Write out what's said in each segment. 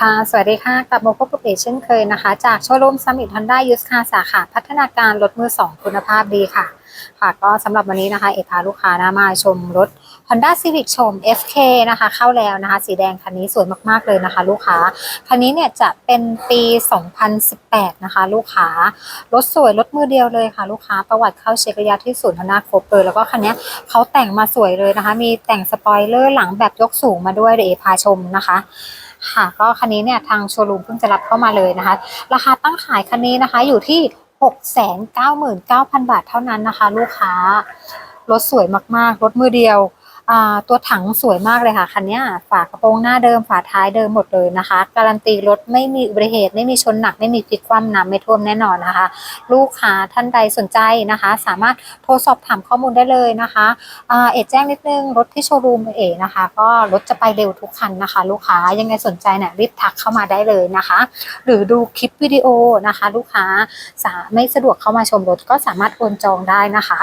ค่ะ สวัสดีค่ะ กลับมาพบกับเอเช่นเคยนะคะ จากโชว์รูมซัมมิทฮอนด้ายูสคาสาขาพัฒนาการรถมือ 2 คุณภาพดีค่ะ ค่ะ ก็สำหรับวันนี้นะคะ เอพาลูกค้านะมาชมรถ Honda Civic ชม FK นะคะ เข้าแล้วนะคะ สีแดงคันนี้สวยมาก ๆ เลยนะคะ ลูกค้า คันนี้เนี่ยจะเป็นปี 2018 นะคะ ลูกค้ารถสวยรถมือเดียวเลยค่ะ ลูกค้าประวัติเข้าเช็คระยะที่ศูนย์ฮอนด้าครบเลยแล้วก็คันนี้เขาแต่งมาสวยเลยนะคะ มีแต่งสปอยเลอร์หลังแบบยกสูงมาด้วยเดี๋ยวเอพาชมนะคะ ค่ะก็คันนี้เนี่ยทางโชว์รูมเพิ่งจะรับเข้ามาเลยนะคะ ราคาตั้งขายคันนี้นะคะอยู่ที่ 699,000 บาทเท่านั้นนะคะ ลูกค้ารถสวยมากๆรถมือเดียว ตัวถังสวยมากเลยค่ะคันนี้ฝากระโปรงหน้าเดิมฝาท้ายเดิมหมดเลยนะคะ การันตีรถไม่มีอุบัติเหตุไม่มีชนหนักไม่มีพลิกคว่ำน้ำไม่ท่วมแน่นอนนะคะ ลูกค้าท่านใดสนใจนะคะ สามารถโทรสอบถามข้อมูลได้เลยนะคะอ่าเอกแจ้งนิดนึงรถที่โชว์รูมเอกนะคะ ก็รถจะไปเร็วทุกคันนะคะ ลูกค้ายังไงสนใจเนี่ยรีบทักเข้ามาได้เลยนะคะ หรือดูคลิปวิดีโอนะคะ ลูกค้าสาไม่สะดวกเข้ามาชมรถก็สามารถโอนจองได้นะคะ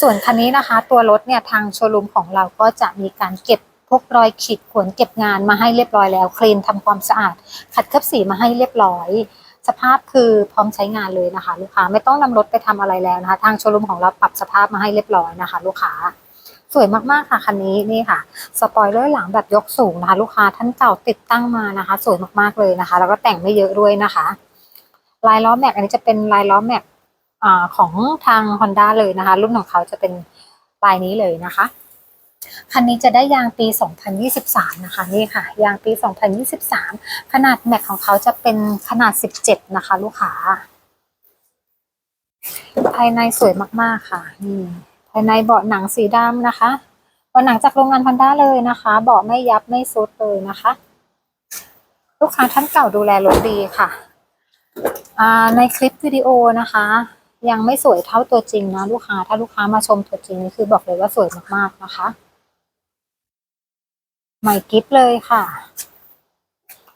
ส่วนคันนี้นะคะตัวรถเนี่ยทางโชว์รูมของเราก็จะมีการเก็บพวกรอยขีดข่วนเก็บงานมาให้เรียบร้อยแล้ว คลีนทำความสะอาด ขัดเคลือบสีมาให้เรียบร้อย สภาพคือพร้อมใช้งานเลยนะคะ ลูกค้าไม่ต้องนำรถไปทำอะไรแล้วนะคะ ทางโชว์รูมของเราปรับสภาพมาให้เรียบร้อยนะคะ ลูกค้าสวยมากๆค่ะคันนี้นี่ค่ะสปอยเลอร์หลังแบบยกสูงนะคะ ลูกค้าท่านเก่าติดตั้งมานะคะ สวยมากๆเลยนะคะ แล้วก็แต่งไม่เยอะด้วยนะคะ ลายล้อแม็กอันนี้จะเป็นลายล้อแม็ก อของทาง Honda เลยนะคะ รุ่นของเขาจะเป็นลายนี้เลยนะคะ คันนี้จะได้ยางปี 2023 นะคะนี่ค่ะ ยางปี 2023 ขนาดแม็กของเขาจะเป็นขนาด 17 นะคะ ลูกค้าภายในสวยมากๆค่ะนี่ภายในเบาะหนังสีดำนะคะเบาะหนังจากโรงงาน Honda เลยนะคะ เบาะไม่ยับไม่ซุดเลยนะคะ ลูกค้าท่านเก่าดูแลรถดีค่ะในคลิปวิดีโอนะคะ ยังไม่สวยเท่าตัวจริงนะลูกค้า ถ้าลูกค้ามาชมตัวจริงนี่คือบอกเลยว่าสวยมากๆนะคะใหม่กิฟเลยค่ะ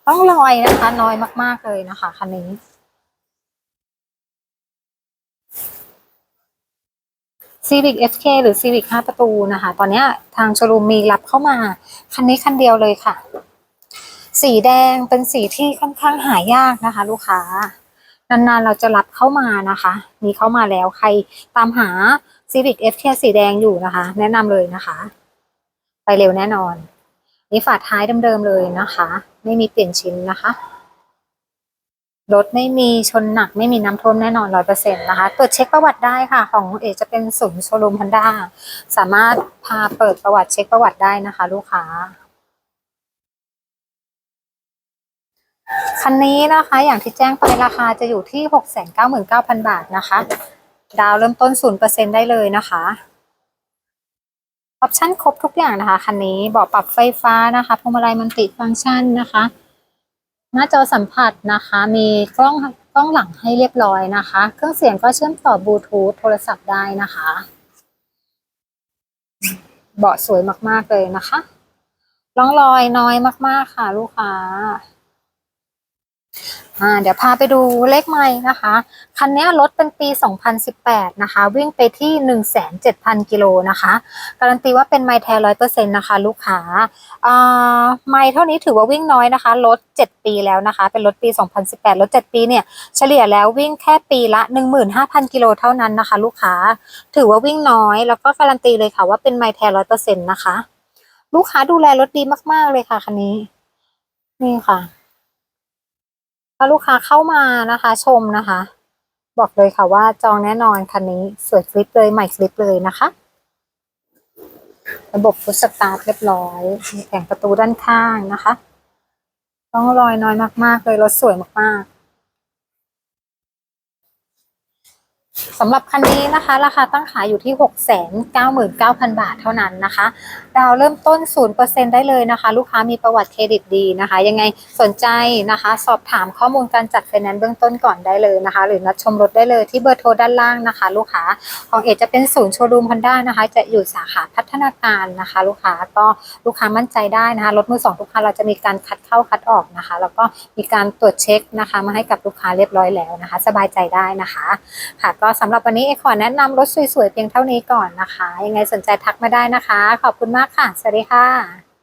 ต้องรอยนะคะน้อยมาก ๆเลยนะคะคันนี้ Civic FK หรือ Civic 5ประตูนะคะ ตอนนี้ทางโชว์รูมมีรับเข้ามา คันนี้คันเดียวเลยค่ะ สีแดงเป็นสีที่ค่อนข้างหายากนะคะ ลูกค้า นานๆ เราจะรับเข้ามานะคะมีเข้ามาแล้วใครตามหา Civic FK สีแดงอยู่นะคะ แนะนำเลยนะคะ ไปเร็วแน่นอน นี่ฝาท้ายเดิมๆเลยนะคะ ไม่มีเปลี่ยนชิ้นนะคะรถไม่มีชนหนักไม่มีน้ำท่วมแน่นอนร้อยเปอร์เซ็นต์นะคะตรวจเช็คประวัติได้ค่ะ ของเอจะเป็นศูนย์โชว์รูมฮันด้าสามารถพาเปิดประวัติเช็คประวัติได้นะคะ ลูกค้า คันนี้นะคะอย่างที่แจ้งไปราคาจะอยู่ที่ 699,000 บาทนะคะ ดาวเริ่มต้น 0%ได้เลยนะคะออปชั่นครบทุกอย่างนะคะ คันนี้เบาะปรับไฟฟ้านะคะพวงมาลัยมันติฟังก์ชันนะคะ หน้าจอสัมผัสนะคะ มีกล้องกล้องหลังให้เรียบร้อยนะคะ เครื่องเสียงก็เชื่อมต่อบลูทูธโทรศัพท์ได้นะคะ เบาะสวยมากๆเลยนะคะร่องรอยน้อยมากๆค่ะ ลูกค้า อ่าเดี๋ยวพาไปดูเลขไม้นะคะ คันนี้รถเป็นปี 2018 นะคะ วิ่งไปที่ 107,000 กิโลนะคะ การันตีว่าเป็นไมล์แท้ร้อยเปอร์เซ็นต์นะคะ ลูกค้าอ่าไมล์เท่านี้ถือว่าวิ่งน้อยนะคะ รถ 7 ปีแล้วนะคะ เป็นรถปี 2018 รถ 7 ปีเนี่ย เฉลี่ยแล้ววิ่งแค่ปีละ 15,000 กิโลเท่านั้นนะคะ ลูกค้า ถือว่าวิ่งน้อย แล้วก็การันตีเลยค่ะว่าเป็นไมล์แท้ร้อยเปอร์เซ็นต์นะคะ ลูกค้าดูแลรถดีมาก ๆ เลยค่ะคันนี้ นี่ค่ะ ถ้าลูกค้าเข้ามานะคะชมนะคะ บอกเลยค่ะว่าจองแน่นอนคันนี้สวยคลิปเลยใหม่คลิปเลยนะคะ ระบบฟุตสตาร์ทเรียบร้อยมีแข่งประตูด้านข้างนะคะ ต้องรอยน้อยมากๆเลยรถสวยมากๆ สำหรับคันนี้นะคะ ราคาตั้งขายอยู่ที่ 699,000 บาทเท่านั้นนะคะ ดาวเริ่มต้น 0%ได้เลยนะคะ ลูกค้ามีประวัติเครดิตดีนะคะ ยังไงสนใจนะคะ สอบถามข้อมูลการจัดไฟแนนซ์เบื้องต้นก่อนได้เลยนะคะ หรือนัดชมรถได้เลยที่เบอร์โทรด้านล่างนะคะ ลูกค้าของเอจะเป็นศูนย์โชว์รูมฮอนด้านะคะ จะอยู่สาขาพัฒนาการนะคะ ลูกค้าก็ลูกค้ามั่นใจได้นะคะรถมือสองทุกคันเราจะมีการคัดเข้าคัดออกนะคะ แล้วก็มีการตรวจเช็คนะคะ มาให้กับลูกค้าเรียบร้อยแล้วนะคะ สบายใจได้นะคะค่ะก็สำหรับวันนี้เอขอแนะนำรถสวยๆเพียงเท่านี้ก่อนนะคะ ยังไงสนใจทักมาได้นะคะ ขอบคุณมากค่ะ สวัสดีค่ะ